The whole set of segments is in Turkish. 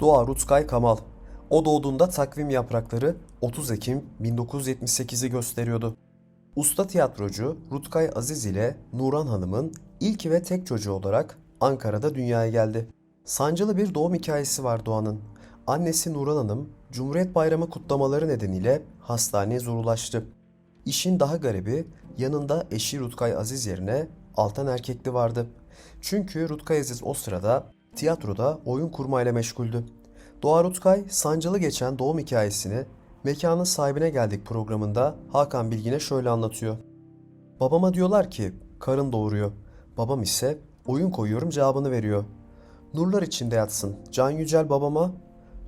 Doğa Rutkay Kamal. O doğduğunda takvim yaprakları 30 Ekim 1978'i gösteriyordu. Usta tiyatrocu Rutkay Aziz ile Nuran Hanım'ın ilk ve tek çocuğu olarak Ankara'da dünyaya geldi. Sancılı bir doğum hikayesi var Doğan'ın. Annesi Nuran Hanım, Cumhuriyet Bayramı kutlamaları nedeniyle hastaneye zorlaştı. İşin daha garibi yanında eşi Rutkay Aziz yerine Altan Erkekli vardı. Çünkü Rutkay Aziz o sırada tiyatroda oyun kurmayla meşguldü. Doğa Rutkay sancılı geçen doğum hikayesini Mekanın Sahibine Geldik programında Hakan Bilgin'e şöyle anlatıyor. Babama diyorlar ki karın doğuruyor. Babam ise oyun koyuyorum cevabını veriyor. Nurlar içinde yatsın. Can Yücel babama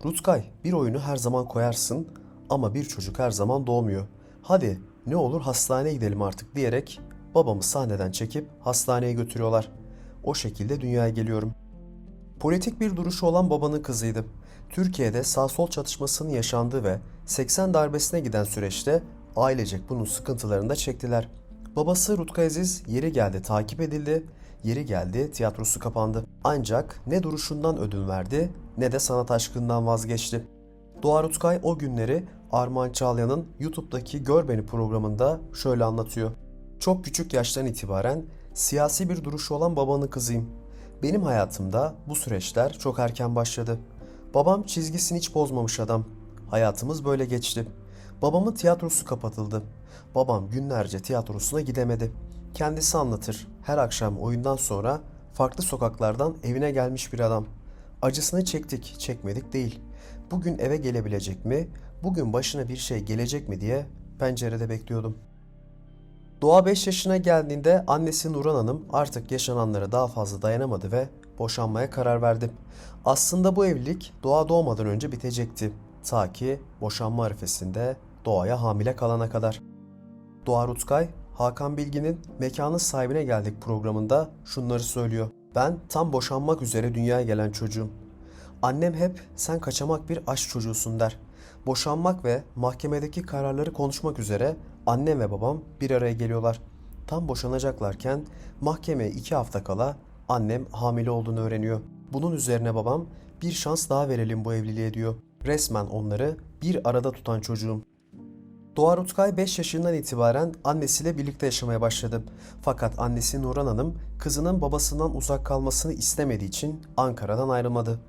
Rutkay bir oyunu her zaman koyarsın ama bir çocuk her zaman doğmuyor. Hadi ne olur hastaneye gidelim artık diyerek babamı sahneden çekip hastaneye götürüyorlar. O şekilde dünyaya geliyorum. Politik bir duruşu olan babanın kızıydı. Türkiye'de sağ-sol çatışmasının yaşandığı ve 80 darbesine giden süreçte ailecek bunun sıkıntılarını da çektiler. Babası Rutkay Aziz yeri geldi takip edildi, yeri geldi tiyatrosu kapandı. Ancak ne duruşundan ödün verdi ne de sanat aşkından vazgeçti. Doğa Rutkay o günleri Armağan Çağlayan'ın YouTube'daki Gör Beni programında şöyle anlatıyor. Çok küçük yaştan itibaren siyasi bir duruşu olan babanın kızıyım. Benim hayatımda bu süreçler çok erken başladı. Babam çizgisini hiç bozmamış adam. Hayatımız böyle geçti. Babamın tiyatrosu kapatıldı. Babam günlerce tiyatrosuna gidemedi. Kendisi anlatır. Her akşam oyundan sonra farklı sokaklardan evine gelmiş bir adam. Acısını çektik, çekmedik değil. Bugün eve gelebilecek mi? Bugün başına bir şey gelecek mi diye pencerede bekliyordum. Doğa 5 yaşına geldiğinde annesi Nuran Hanım artık yaşananlara daha fazla dayanamadı ve boşanmaya karar verdi. Aslında bu evlilik Doğa doğmadan önce bitecekti. Ta ki boşanma arifesinde Doğa'ya hamile kalana kadar. Doğa Rutkay, Hakan Bilgin'in Mekanın Sahibine Geldik programında şunları söylüyor. Ben tam boşanmak üzere dünyaya gelen çocuğum. Annem hep sen kaçamak bir aşk çocuğusun der. Boşanmak ve mahkemedeki kararları konuşmak üzere annem ve babam bir araya geliyorlar. Tam boşanacaklarken mahkemeye iki hafta kala annem hamile olduğunu öğreniyor. Bunun üzerine babam bir şans daha verelim bu evliliğe diyor. Resmen onları bir arada tutan çocuğum. Doğa Rutkay 5 yaşından itibaren annesiyle birlikte yaşamaya başladı. Fakat annesi Nurhan Hanım kızının babasından uzak kalmasını istemediği için Ankara'dan ayrılmadı.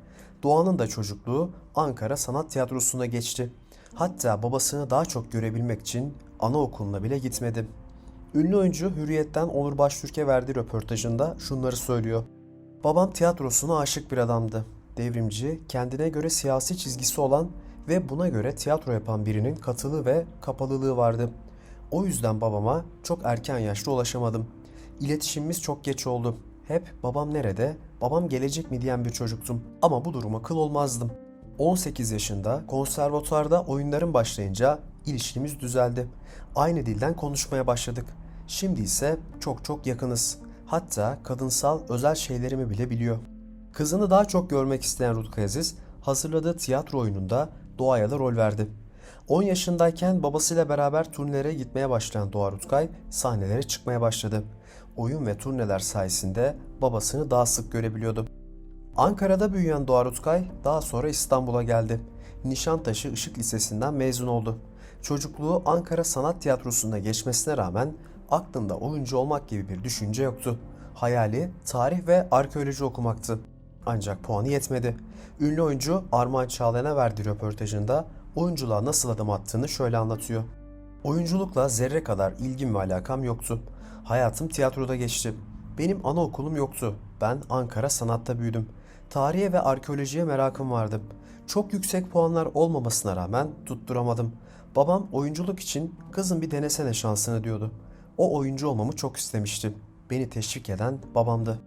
Doğan'ın da çocukluğu Ankara Sanat Tiyatrosu'na geçti. Hatta babasını daha çok görebilmek için anaokuluna bile gitmedi. Ünlü oyuncu Hürriyet'ten Onur Baştürk'e verdiği röportajında şunları söylüyor. Babam tiyatrosuna aşık bir adamdı. Devrimci, kendine göre siyasi çizgisi olan ve buna göre tiyatro yapan birinin katılığı ve kapalılığı vardı. O yüzden babama çok erken yaşta ulaşamadım. İletişimimiz çok geç oldu. Hep babam nerede, babam gelecek mi diyen bir çocuktum. Ama bu duruma kıl olmazdım. 18 yaşında konservatuarda oyunlarım başlayınca ilişkimiz düzeldi. Aynı dilden konuşmaya başladık. Şimdi ise çok çok yakınız. Hatta kadınsal özel şeylerimi bile biliyor. Kızını daha çok görmek isteyen Rutkay Aziz hazırladığı tiyatro oyununda Doğa'ya da rol verdi. 10 yaşındayken babasıyla beraber turnelere gitmeye başlayan Doğa Rutkay sahnelere çıkmaya başladı. Oyun ve turneler sayesinde babasını daha sık görebiliyordu. Ankara'da büyüyen Doğa Rutkay daha sonra İstanbul'a geldi. Nişantaşı Işık Lisesi'nden mezun oldu. Çocukluğu Ankara Sanat Tiyatrosu'nda geçmesine rağmen aklında oyuncu olmak gibi bir düşünce yoktu. Hayali tarih ve arkeoloji okumaktı. Ancak puanı yetmedi. Ünlü oyuncu Armağan Çağlayan'a verdiği röportajında oyunculuğa nasıl adım attığını şöyle anlatıyor. Oyunculukla zerre kadar ilgim ve alakam yoktu. Hayatım tiyatroda geçti. Benim anaokulum yoktu. Ben Ankara sanatta büyüdüm. Tarihe ve arkeolojiye merakım vardı. Çok yüksek puanlar olmamasına rağmen tutturamadım. Babam oyunculuk için kızım bir denesene şansını diyordu. O oyuncu olmamı çok istemişti. Beni teşvik eden babamdı.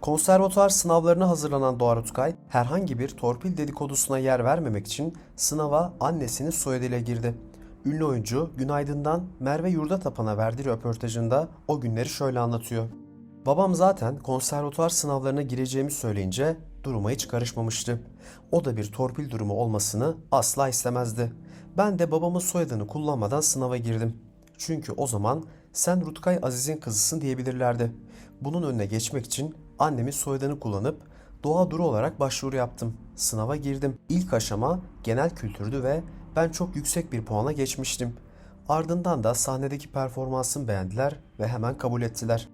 Konservatuar sınavlarına hazırlanan Doğa Rutkay herhangi bir torpil dedikodusuna yer vermemek için sınava annesinin soyadıyla girdi. Ünlü oyuncu Günaydın'dan Merve Yurdatapan'a verdiği röportajında o günleri şöyle anlatıyor. Babam zaten konservatuar sınavlarına gireceğimi söyleyince duruma hiç karışmamıştı. O da bir torpil durumu olmasını asla istemezdi. Ben de babamın soyadını kullanmadan sınava girdim. Çünkü o zaman sen Rutkay Aziz'in kızısın diyebilirlerdi. Bunun önüne geçmek için annemin soyadını kullanıp Doğa Duru olarak başvuru yaptım. Sınava girdim. İlk aşama genel kültürdü ve ben çok yüksek bir puana geçmiştim. Ardından da sahnedeki performansımı beğendiler ve hemen kabul ettiler.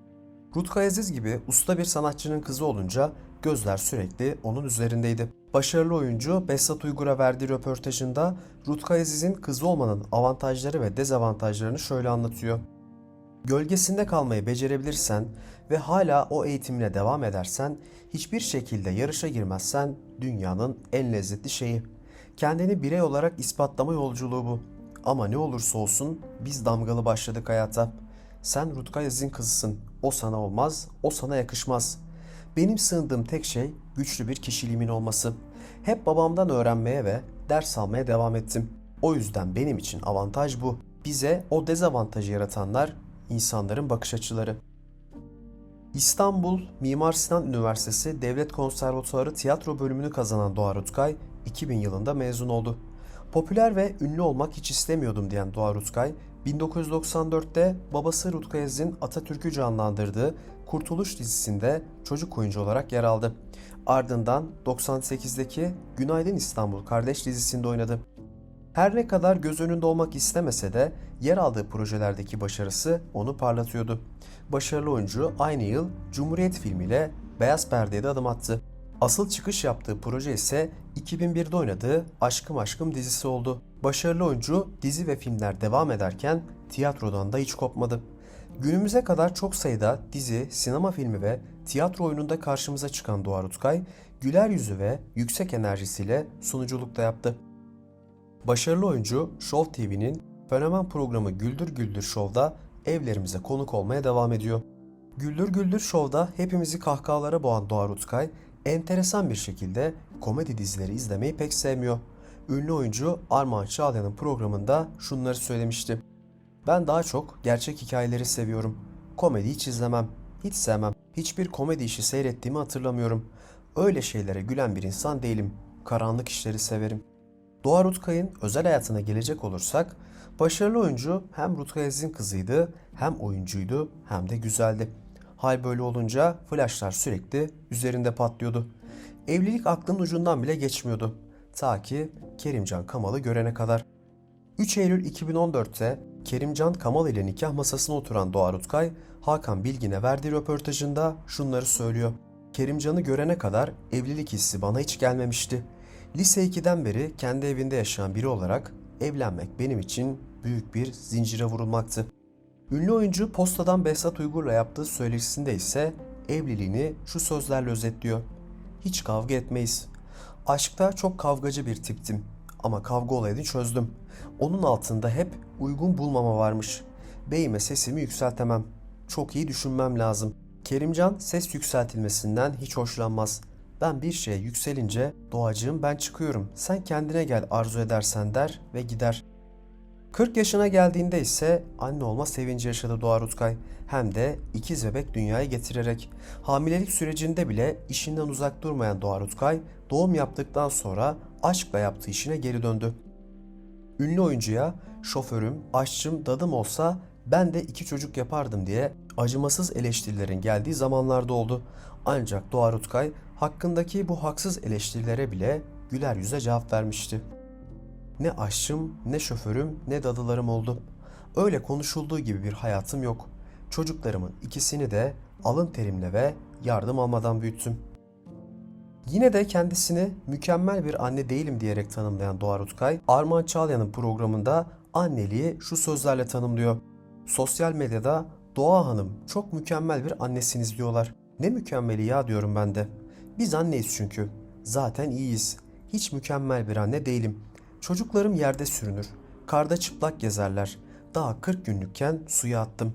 Rutkay Aziz gibi usta bir sanatçının kızı olunca gözler sürekli onun üzerindeydi. Başarılı oyuncu Behzat Uygur'a verdiği röportajında Rutkay Aziz'in kızı olmanın avantajları ve dezavantajlarını şöyle anlatıyor. Gölgesinde kalmayı becerebilirsen ve hala o eğitimine devam edersen, hiçbir şekilde yarışa girmezsen dünyanın en lezzetli şeyi. Kendini birey olarak ispatlama yolculuğu bu. Ama ne olursa olsun biz damgalı başladık hayata. Sen Rutkay Aziz'in kızısın. O sana olmaz, o sana yakışmaz. Benim sığındığım tek şey güçlü bir kişiliğimin olması. Hep babamdan öğrenmeye ve ders almaya devam ettim. O yüzden benim için avantaj bu. Bize o dezavantajı yaratanlar insanların bakış açıları. İstanbul Mimar Sinan Üniversitesi Devlet Konservatuarı tiyatro bölümünü kazanan Doğa Rutkay 2000 yılında mezun oldu. Popüler ve ünlü olmak hiç istemiyordum diyen Doğa Rutkay, 1994'te babası Rutkay Aziz'in Atatürk'ü canlandırdığı Kurtuluş dizisinde çocuk oyuncu olarak yer aldı. Ardından 98'deki Günaydın İstanbul Kardeş dizisinde oynadı. Her ne kadar göz önünde olmak istemese de yer aldığı projelerdeki başarısı onu parlatıyordu. Başarılı oyuncu aynı yıl Cumhuriyet filmiyle Beyaz Perde'ye de adım attı. Asıl çıkış yaptığı proje ise 2001'de oynadığı Aşkım Aşkım dizisi oldu. Başarılı oyuncu dizi ve filmler devam ederken tiyatrodan da hiç kopmadı. Günümüze kadar çok sayıda dizi, sinema filmi ve tiyatro oyununda karşımıza çıkan Doğa Rutkay, güler yüzü ve yüksek enerjisiyle sunuculuk da yaptı. Başarılı oyuncu Show TV'nin fenomen programı Güldür Güldür Show'da evlerimize konuk olmaya devam ediyor. Güldür Güldür Show'da hepimizi kahkahalara boğan Doğa Rutkay, enteresan bir şekilde komedi dizileri izlemeyi pek sevmiyor. Ünlü oyuncu Armağan Çağlayan'ın programında şunları söylemişti. Ben daha çok gerçek hikayeleri seviyorum. Komedi hiç izlemem. Hiç sevmem. Hiçbir komedi işi seyrettiğimi hatırlamıyorum. Öyle şeylere gülen bir insan değilim. Karanlık işleri severim. Doğa Rutkay'ın özel hayatına gelecek olursak, başarılı oyuncu hem Rutkay Aziz'in kızıydı, hem oyuncuydu, hem de güzeldi. Hal böyle olunca flashlar sürekli üzerinde patlıyordu. Evlilik aklının ucundan bile geçmiyordu. Ta ki Kerimcan Kamal'ı görene kadar. 3 Eylül 2014'te Kerimcan Kamal ile nikah masasına oturan Doğa Rutkay, Hakan Bilgin'e verdiği röportajında şunları söylüyor. Kerimcan'ı görene kadar evlilik hissi bana hiç gelmemişti. Lise 2'den beri kendi evinde yaşayan biri olarak evlenmek benim için büyük bir zincire vurulmaktı. Ünlü oyuncu Posta'dan Behzat Uygur'la yaptığı söyleşisinde ise evliliğini şu sözlerle özetliyor. Hiç kavga etmeyiz. Aşkta çok kavgacı bir tiptim ama kavga olayını çözdüm. Onun altında hep uygun bulmama varmış. Beyime sesimi yükseltemem. Çok iyi düşünmem lazım. Kerimcan ses yükseltilmesinden hiç hoşlanmaz. Ben bir şeye yükselince doğacığım ben çıkıyorum. Sen kendine gel arzu edersen der ve gider. 40 yaşına geldiğinde ise anne olma sevinci yaşadı Doğa Rutkay. Hem de ikiz bebek dünyaya getirerek. Hamilelik sürecinde bile işinden uzak durmayan Doğa Rutkay, doğum yaptıktan sonra aşkla yaptığı işine geri döndü. Ünlü oyuncuya şoförüm, aşçım, dadım olsa ben de iki çocuk yapardım diye acımasız eleştirilerin geldiği zamanlarda oldu. Ancak Doğa Rutkay hakkındaki bu haksız eleştirilere bile güler yüze cevap vermişti. Ne aşçım, ne şoförüm, ne dadılarım oldu. Öyle konuşulduğu gibi bir hayatım yok. Çocuklarımın ikisini de alın terimle ve yardım almadan büyüttüm. Yine de kendisini mükemmel bir anne değilim diyerek tanımlayan Doğa Rutkay, Armağan Çağlayan'ın programında anneliği şu sözlerle tanımlıyor. Sosyal medyada Doğa Hanım çok mükemmel bir annesiniz diyorlar. Ne mükemmeli ya diyorum ben de. Biz anneyiz çünkü. Zaten iyiyiz. Hiç mükemmel bir anne değilim. Çocuklarım yerde sürünür. Karda çıplak gezerler. Daha 40 günlükken suya attım.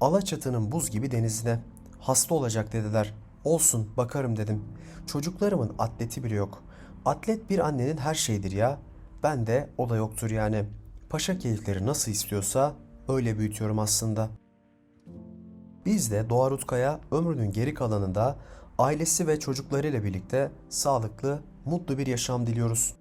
Alaçatı'nın buz gibi denizine. Hasta olacak dediler. Olsun bakarım dedim. Çocuklarımın atleti bile yok. Atlet bir annenin her şeyidir ya. Ben de o da yoktur yani. Paşa keyifleri nasıl istiyorsa öyle büyütüyorum aslında. Biz de Doğa Rutkaya ömrünün geri kalanında ailesi ve çocuklarıyla birlikte sağlıklı, mutlu bir yaşam diliyoruz.